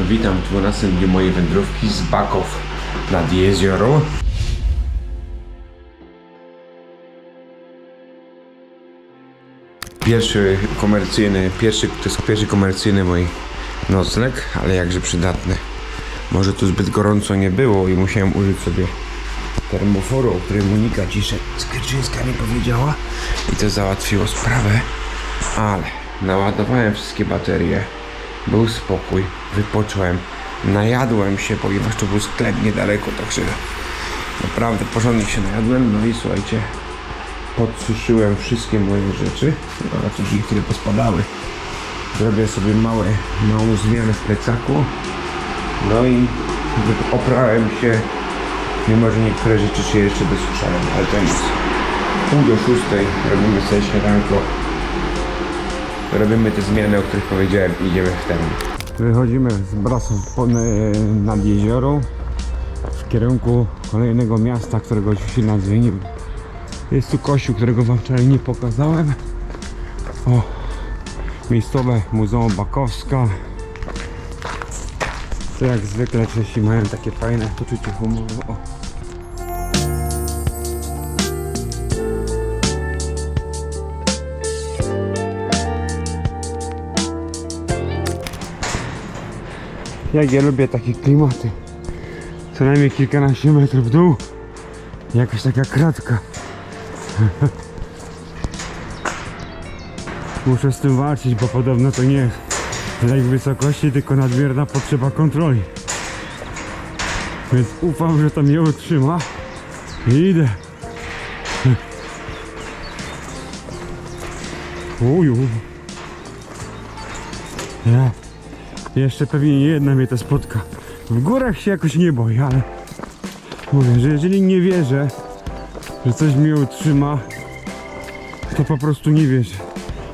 Witam w 12 dniu mojej wędrówki z Baków nad jezioro. Pierwszy komercyjny, pierwszy, to jest pierwszy komercyjny mój nocleg, ale jakże przydatny. Może tu zbyt gorąco nie było i musiałem użyć sobie termoforu, o którym Monika ciszę Skierczyńska mi powiedziała i to załatwiło sprawę, ale naładowałem wszystkie baterie, był spokój, wypocząłem, najadłem się, ponieważ to był sklep niedaleko, także naprawdę porządnie się najadłem, no i słuchajcie, podsuszyłem wszystkie moje rzeczy, no, a cóż niektóre pospadały. Zrobię sobie małe, małą zmianę w plecaku, no i oprałem się Mimo, że niektóre rzeczy się jeszcze dosuszają, ale to nic. Pół do szóstej robimy sobie śniadanko. Robimy te zmiany, o których powiedziałem i idziemy w termin. Wychodzimy z Brasów po- nad jezioro w kierunku kolejnego miasta, którego nazwy nie Jest tu kościół, którego wam wczoraj nie pokazałem. O, miejscowe Muzeum Bakowska. To jak zwykle Czesi mają takie fajne poczucie humoru. O. Jak ja lubię takie klimaty. Co najmniej kilkanaście metrów w dół. Jakaś taka kratka. Muszę z tym walczyć, bo podobno to nie lek wysokości, tylko nadmierna potrzeba kontroli. Więc ufam, że to mnie utrzyma. I idę. Uju. Ja. Jeszcze pewnie nie jedna mnie to spotka. W górach się jakoś nie boję, ale mówię, że jeżeli nie wierzę, że coś mnie utrzyma, to po prostu nie wierzę.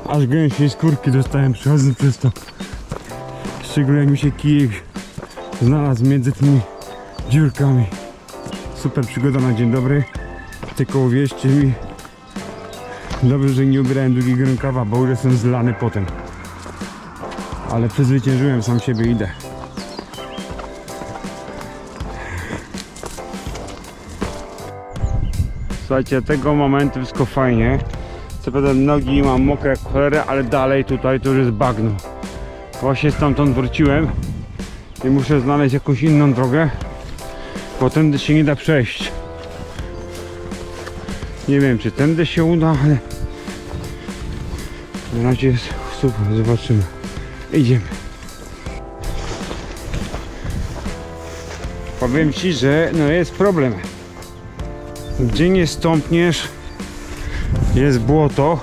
Aż gęsiej skórki dostałem przechodząc przez to. Szczególnie jak mi się kijek znalazł między tymi dziurkami. Super przygoda na dzień dobry. Tylko uwierzcie mi, dobrze, że nie ubierałem długiego rękawa, bo już jestem zlany potem. Ale przezwyciężyłem sam siebie, idę. Słuchajcie, tego momentu wszystko fajnie. Co prawda nogi mam mokre jak cholerę, ale dalej tutaj to już jest bagno. Właśnie stamtąd wróciłem i muszę znaleźć jakąś inną drogę, bo tędy się nie da przejść. Nie wiem, czy tędy się uda, ale na razie jest super, zobaczymy. Idziemy. Powiem Ci, że no jest problem. Gdzie nie stąpniesz, jest błoto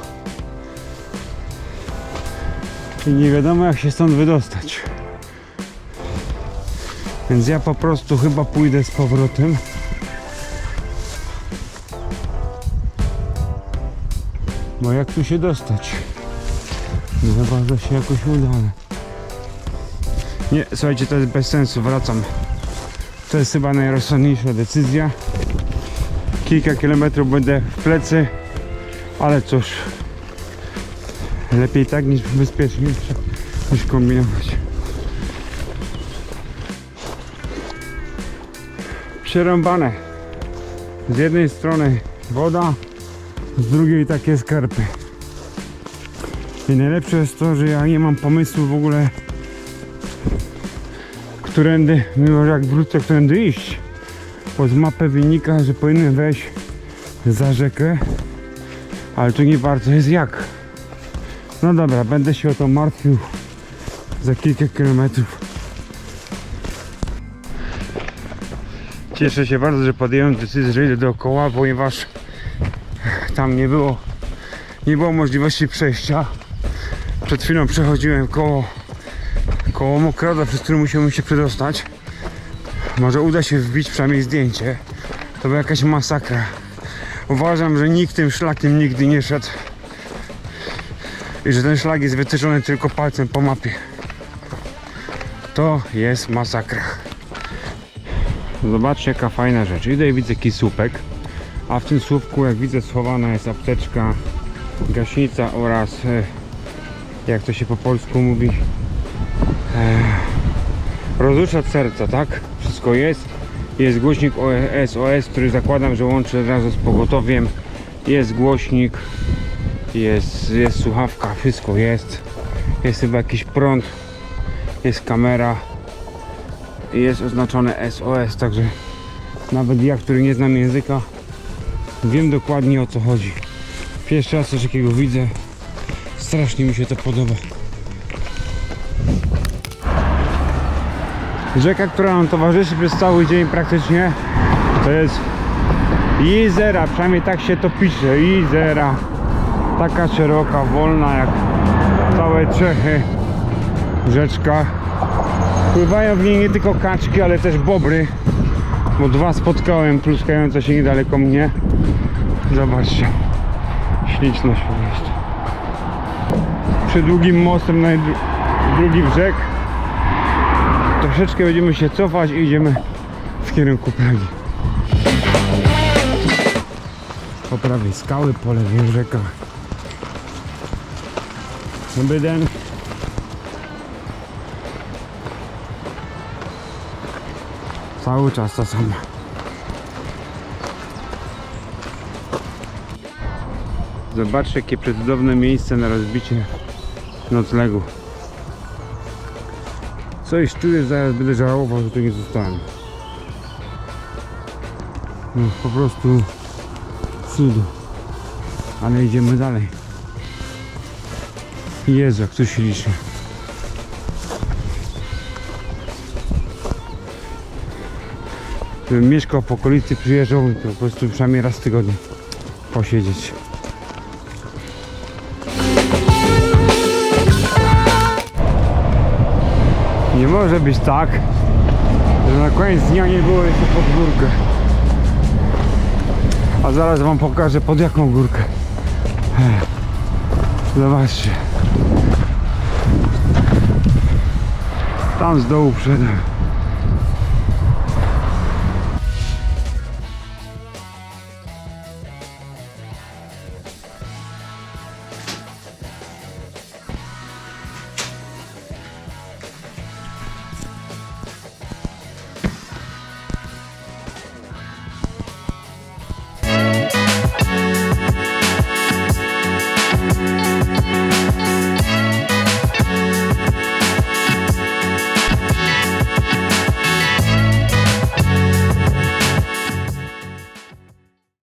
i nie wiadomo jak się stąd wydostać. Więc ja po prostu chyba pójdę z powrotem. Bo jak tu się dostać? No chyba, że się jakoś uda, ale... Nie, słuchajcie, to jest bez sensu, wracam. To jest chyba najrozsądniejsza decyzja. Kilka kilometrów będę w plecy, ale cóż, lepiej tak niż bezpiecznie niż kombinować. Przerąbane. Z jednej strony woda, z drugiej takie skarpy. I najlepsze jest to, że ja nie mam pomysłu w ogóle, którędy, mimo że jak wrócę, którędy iść. Bo z mapy wynika, że powinienem wejść za rzekę, ale tu nie bardzo jest jak. No dobra, będę się o to martwił za kilka kilometrów. Cieszę się bardzo, że podjąłem decyzję, że idę dookoła, ponieważ tam nie było nie było możliwości przejścia. Przed chwilą przechodziłem koło koło mokroda, przez który musiałem się przedostać. Może uda się wbić przynajmniej zdjęcie. To była jakaś masakra. Uważam, że nikt tym szlakiem nigdy nie szedł. I że ten szlak jest wytyczony tylko palcem po mapie. To jest masakra. Zobaczcie jaka fajna rzecz. Idę i widzę jakiś słupek. A w tym słupku jak widzę schowana jest apteczka, gaśnica oraz e, jak to się po polsku mówi e, rozruszacz serca, tak? Wszystko jest. Jest głośnik SOS, który zakładam, że łączy razu z pogotowiem. Jest głośnik, jest, jest słuchawka, wszystko jest. Jest chyba jakiś prąd, jest kamera, jest oznaczone SOS, także nawet ja, który nie znam języka, wiem dokładnie o co chodzi. Pierwszy raz coś takiego widzę, strasznie mi się to podoba. Rzeka, która nam towarzyszy przez cały dzień praktycznie, to jest Izera, przynajmniej tak się to pisze, Izera. Taka szeroka, wolna jak całe Czechy. Rzeczka. Pływają w niej nie tylko kaczki, ale też bobry. Bo dwa spotkałem pluskające się niedaleko mnie. Zobaczcie. Śliczność po prostu. Przy długim mostem na dru- drugi brzeg troszeczkę będziemy się cofać i idziemy w kierunku Pragi. Po prawej skały, po lewej rzeka. Dobry dzień. Cały czas to samo. Zobaczcie jakie przecudowne miejsce na rozbicie noclegu. Coś czuję, że zaraz będę żałował, że tu nie zostałem. No, po prostu cud. Ale idziemy dalej. Jezu, jak tu ślicznie. Gdybym mieszkał w okolicy, przyjeżdżał to po prostu przynajmniej raz w tygodniu posiedzieć. Nie może być tak, że na koniec dnia nie było jeszcze pod górkę. A zaraz wam pokażę pod jaką górkę. Zobaczcie. Tam z dołu wszedłem.